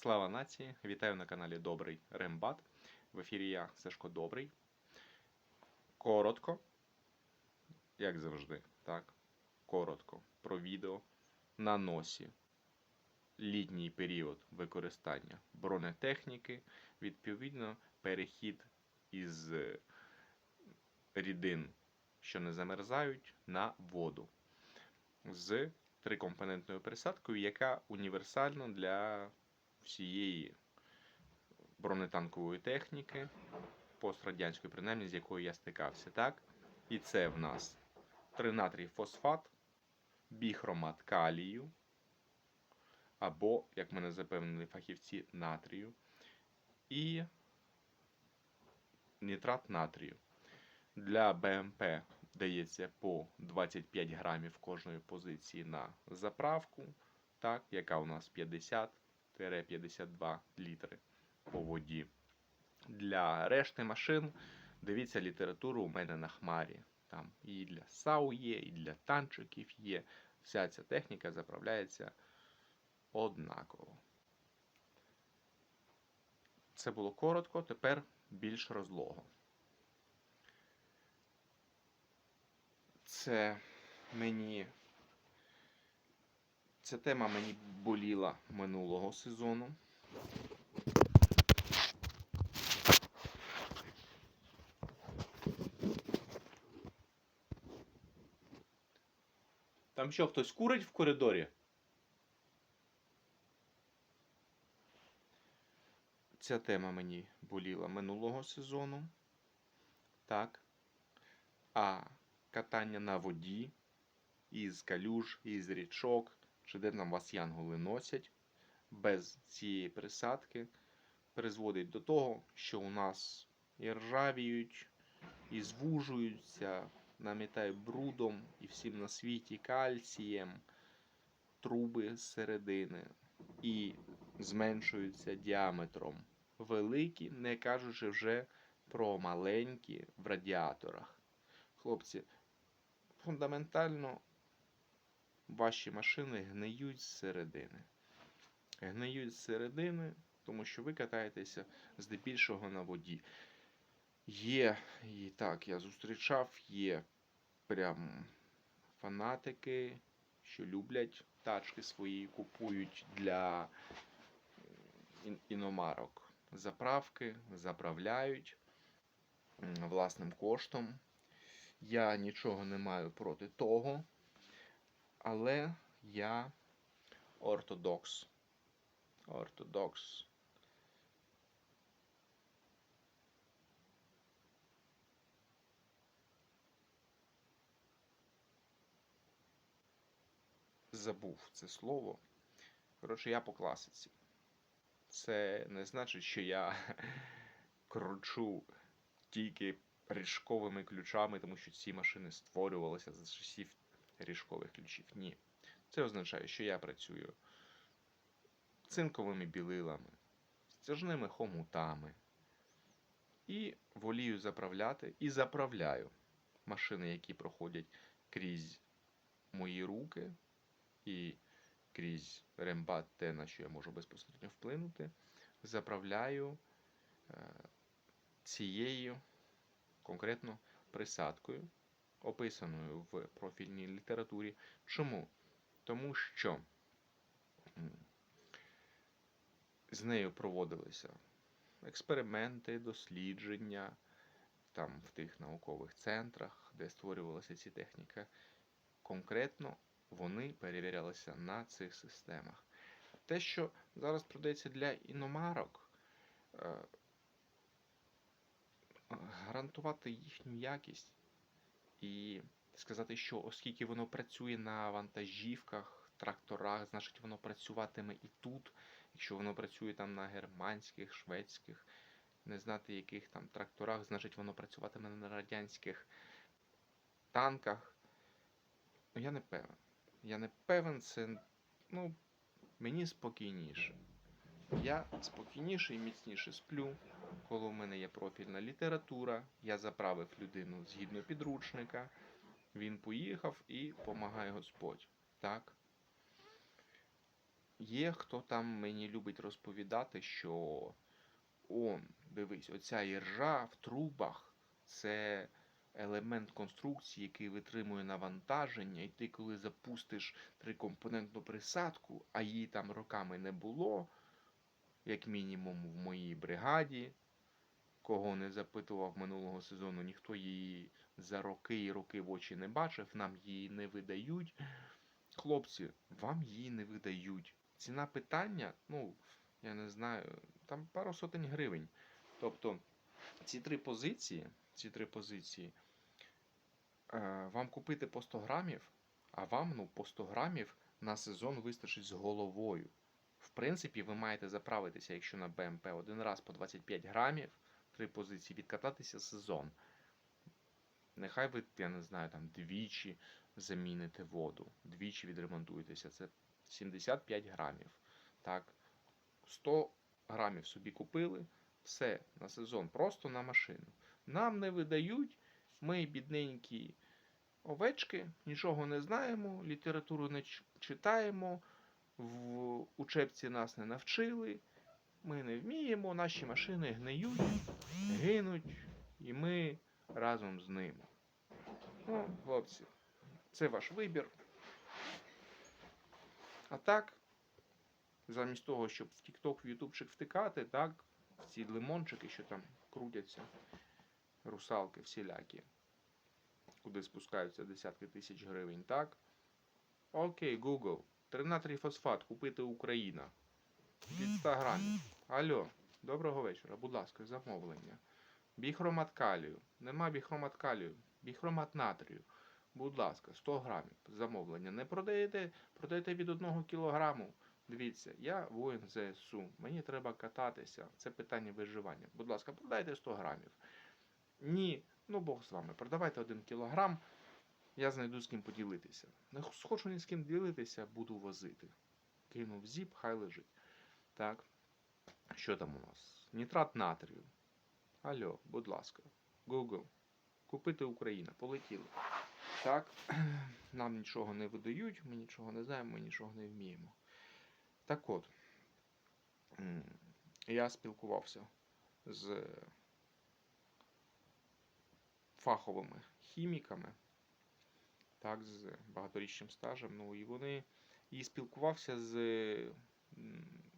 Слава нації! Вітаю на каналі Добрий Рембат. В ефірі я Сашко Добрий. Коротко, як завжди, так? Коротко про відео на носі. Літній період використання бронетехніки, відповідно, перехід із е, рідин, що не замерзають, на воду з трикомпонентною присадкою, яка універсальна для всієї бронетанкової техніки, пострадянської, принаймні, з якою я стикався. Так? І це в нас тринатрій фосфат, біхромат калію, або, як мене запевнили фахівці, натрію, і нітрат натрію. Для БМП дається по 25 грамів кожної позиції на заправку, так, яка у нас 50-52 літри по воді. Для решти машин дивіться літературу у мене на хмарі. Там і для САУ є, і для танчиків є. Вся ця техніка заправляється однаково. Це було коротко, тепер більш розлого. Це мені. Ця тема мені боліла минулого сезону. Там що, хтось курить в коридорі? Ця тема мені боліла минулого сезону. Так. А катання на воді із калюж, із річок, чи де там вас янголи носять, без цієї присадки призводить до того, що у нас і ржавіють, і звужуються, намітає брудом і всім на світі кальцієм, труби з середини і зменшуються діаметром. Великі, не кажучи вже про маленькі в радіаторах. Хлопці, фундаментально ваші машини гниють зсередини. Гниють зсередини, тому що ви катаєтеся здебільшого на воді. Є, і так, я зустрічав, є прям фанатики, що люблять тачки свої, купують для іномарок заправки, заправляють власним коштом. Я нічого не маю проти того, але я ортодокс. Ортодокс. Забув це слово. Коротше, я по класиці. Це не значить, що я кручу тільки ріжковими ключами, тому що ці машини створювалися за часів ріжкових ключів. Ні. Це означає, що я працюю цинковими білилами, стяжними хомутами. І волію заправляти і заправляю машини, які проходять крізь мої руки і крізь рембат, те, на що я можу безпосередньо вплинути, заправляю е, цією конкретно присадкою, описаною в профільній літературі. Чому? Тому що з нею проводилися експерименти, дослідження там в тих наукових центрах, де створювалася ці техніка. Конкретно вони перевірялися на цих системах. Те, що зараз продається для іномарок, е, гарантувати їхню якість і сказати, що оскільки воно працює на вантажівках, тракторах, значить воно працюватиме і тут, якщо воно працює там на германських, шведських, не знати яких там тракторах, значить воно працюватиме на радянських танках. Ну, я не певен. Я не певен, це ну, мені спокійніше. Я спокійніше і міцніше сплю, коли в мене є профільна література. Я заправив людину згідно підручника. Він поїхав і помагає Господь. Так? є хто там мені любить розповідати, що он, дивись, оця іржа в трубах це елемент конструкції, який витримує навантаження, і ти, коли запустиш трикомпонентну присадку, а її там роками не було, як мінімум в моїй бригаді, кого не запитував минулого сезону, ніхто її за роки і роки в очі не бачив, нам її не видають. Хлопці, вам її не видають. Ціна питання, ну, я не знаю, там пару сотень гривень. Тобто ці три позиції, ці три позиції, е, вам купити по 100 грамів, а вам ну, по 100 грамів на сезон вистачить з головою. В принципі, ви маєте заправитися, якщо на БМП один раз по 25 грамів, три позиції, відкататися сезон. Нехай ви, я не знаю, там двічі заміните воду, двічі відремонтуєтеся. Це 75 грамів. Так, 100 грамів собі купили, все на сезон, просто на машину. Нам не видають, ми бідненькі овечки, нічого не знаємо, літературу не читаємо, в учебці нас не навчили, ми не вміємо, наші машини гниють, гинуть, і ми разом з ними. Ну, хлопці, це ваш вибір. А так, замість того, щоб в TikTok, в ютубчик втикати, так, в ці лимончики, що там крутяться, русалки всілякі, куди спускаються десятки тисяч гривень, так? Окей, Google. Тринатрій фосфат купити Україна. Від 100 грамів. Алло, доброго вечора, будь ласка, замовлення. Біхромат калію. Нема біхромат калію. Біхромат натрію. Будь ласка, 100 грамів замовлення. Не продаєте, продаєте від 1 кілограму. Дивіться, я воїн ЗСУ. Мені треба кататися. Це питання виживання. Будь ласка, продайте 100 грамів. Ні, ну Бог з вами. Продавайте 1 кілограм. Я знайду з ким поділитися. Не хочу ні з ким ділитися, буду возити. Кинув зіп, хай лежить. Так. Що там у нас? Нітрат натрію. Алло, будь ласка. Google. Купити Україна. Полетіли. Так, нам нічого не видають, ми нічого не знаємо, ми нічого не вміємо. Так от, я спілкувався з фаховими хіміками, так, з багаторічним стажем. Ну, і вони і спілкувався з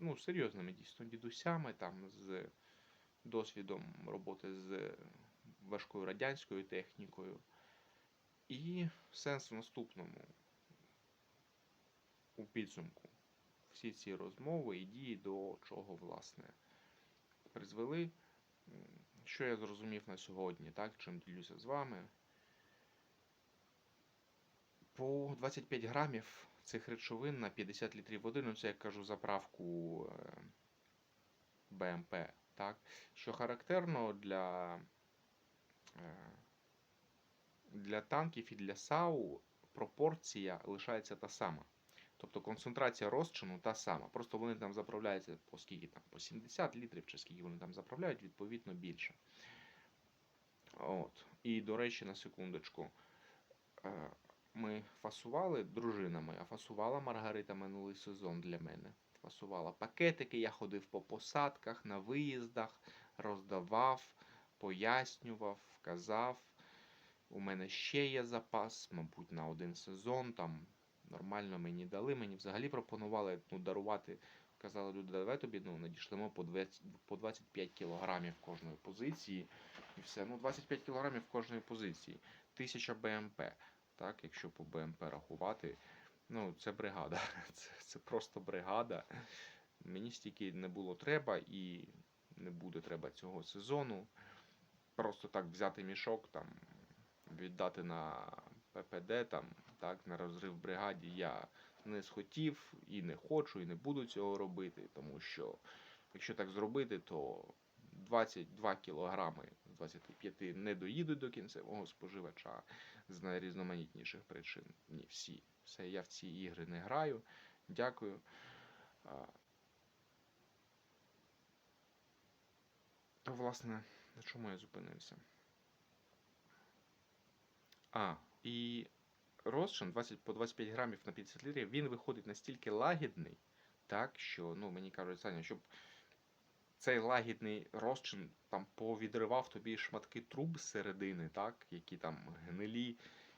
ну, серйозними дійсно дідусями, там, з досвідом роботи з важкою радянською технікою. І сенс в наступному. У підсумку. Всі ці розмови і дії до чого, власне, призвели. Що я зрозумів на сьогодні, так, чим ділюся з вами. По 25 грамів цих речовин на 50 літрів води, ну це я кажу заправку е, БМП, так, що характерно для, е, для танків і для САУ пропорція лишається та сама. Тобто концентрація розчину та сама. Просто вони там заправляються по скільки там, по 70 літрів, чи скільки вони там заправляють, відповідно більше. От. І, до речі, на секундочку. Ми фасували дружина моя, фасувала Маргарита минулий сезон для мене. Фасувала пакетики, я ходив по посадках, на виїздах, роздавав, пояснював, казав. У мене ще є запас, мабуть, на один сезон. Там нормально мені дали. Мені взагалі пропонували ну, дарувати. Казали, люди, давай тобі ну, надішлемо по 20, по 25 кілограмів кожної позиції. І все. Ну, 25 кілограмів кожної позиції. 1000 БМП. Так, якщо по БМП рахувати, ну, це бригада. Це, це просто бригада. Мені стільки не було треба і не буде треба цього сезону. Просто так взяти мішок, там, віддати на ППД, там, так, на розрив бригаді я не схотів і не хочу, і не буду цього робити, тому що якщо так зробити, то 22 кілограми 25 не доїдуть до кінцевого споживача з найрізноманітніших причин. Ні, всі. Все, я в ці ігри не граю. Дякую. То, власне, на чому я зупинився? А, і розчин 20 по 25 грамів на 50 літрів, він виходить настільки лагідний, так, що ну, мені кажуть, Саня, щоб цей лагідний розчин там повідривав тобі шматки труб з середини, так, які там гнилі,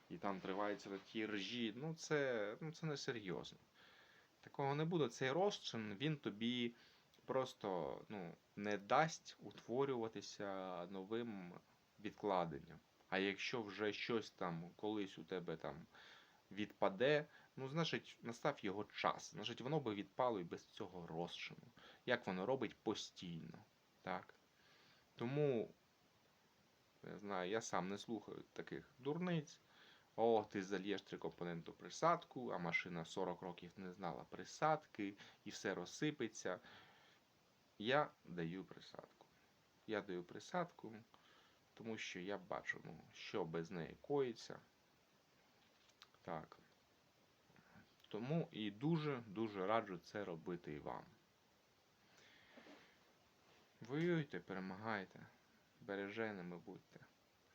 і там триваються такі ржі. Ну, це, ну, це не серйозно. Такого не буде. Цей розчин, він тобі просто ну, не дасть утворюватися новим відкладенням. А якщо вже щось там колись у тебе там відпаде, ну, значить, настав його час. Значить, воно би відпало і без цього розчину. Як воно робить постійно. Так? Тому, не знаю, я сам не слухаю таких дурниць. О, ти зальєш трикомпонентну присадку, а машина 40 років не знала присадки, і все розсипеться. Я даю присадку. Я даю присадку, тому що я бачу, ну, що без неї коїться. Так. Тому і дуже-дуже раджу це робити і вам. Воюйте, перемагайте, береженими будьте.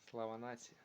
Слава нації!